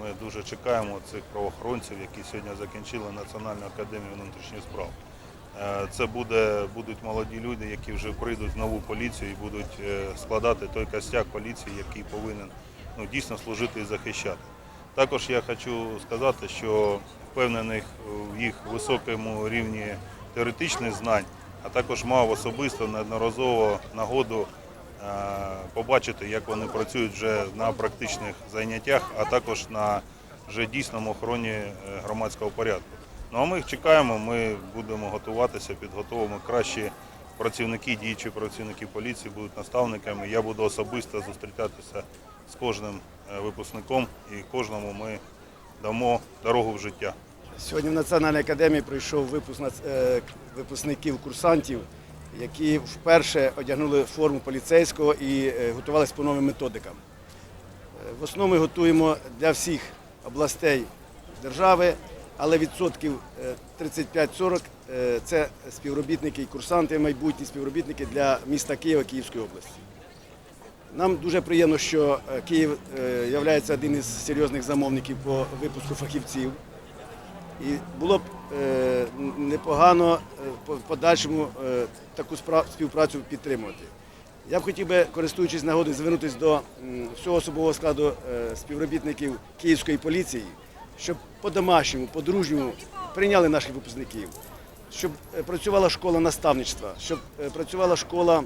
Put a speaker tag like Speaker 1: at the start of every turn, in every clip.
Speaker 1: ми дуже чекаємо цих правоохоронців, які сьогодні закінчили Національну академію внутрішніх справ. Е, Це буде, будуть молоді люди, які вже прийдуть в нову поліцію і будуть е, складати той костяк поліції, який повинен ну, дійсно служити і захищати. Також я хочу сказати, що впевнений в їх високому рівні теоретичних знань, а також мав особисто неодноразово нагоду побачити, як вони працюють вже на практичних заняттях, а також на вже дійсному охороні е, громадського порядку. Ну а ми їх чекаємо, ми будемо готуватися, підготовимо кращі працівники, діючі працівники поліції будуть наставниками. Я буду особисто зустрічатися з кожним е, випускником і кожному ми дамо дорогу в життя.
Speaker 2: Сьогодні в Національній академії прийшов випуск е, випускників, курсантів, які вперше одягнули форму поліцейського і е, готувалися по новим методикам. Е, В основному ми готуємо для всіх областей держави, але відсотків е, 35-40 е, це співробітники і курсанти, майбутні співробітники для міста Києва Київської області. Нам дуже приємно, що Київ є один із серйозних замовників по випуску фахівців. І було б непогано по- в подальшому е, таку співпрацю підтримувати. Я б хотів би, користуючись нагодою, звернутися до всього особового складу е, співробітників Київської поліції, щоб по-домашньому, по-дружньому прийняли наших випускників, щоб е, працювала школа наставництва, щоб працювала школа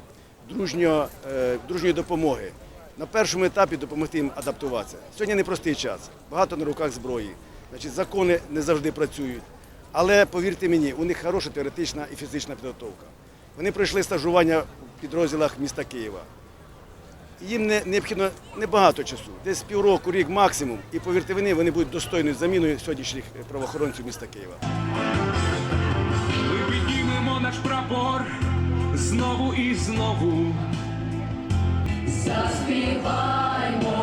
Speaker 2: дружньої, е, дружньої допомоги. На першому етапі допомогти їм адаптуватися. Сьогодні непростий час, багато на руках зброї, значить, закони не завжди працюють. Але повірте мені, у них хороша теоретична і фізична підготовка. Вони пройшли стажування в підрозділах міста Києва. Їм не, необхідно небагато часу, десь півроку, рік максимум. І повірте мені, вони будуть достойною заміною сьогоднішніх правоохоронців міста Києва.
Speaker 3: Ми піднімемо наш прапор знову і знову.
Speaker 4: Заспіваймо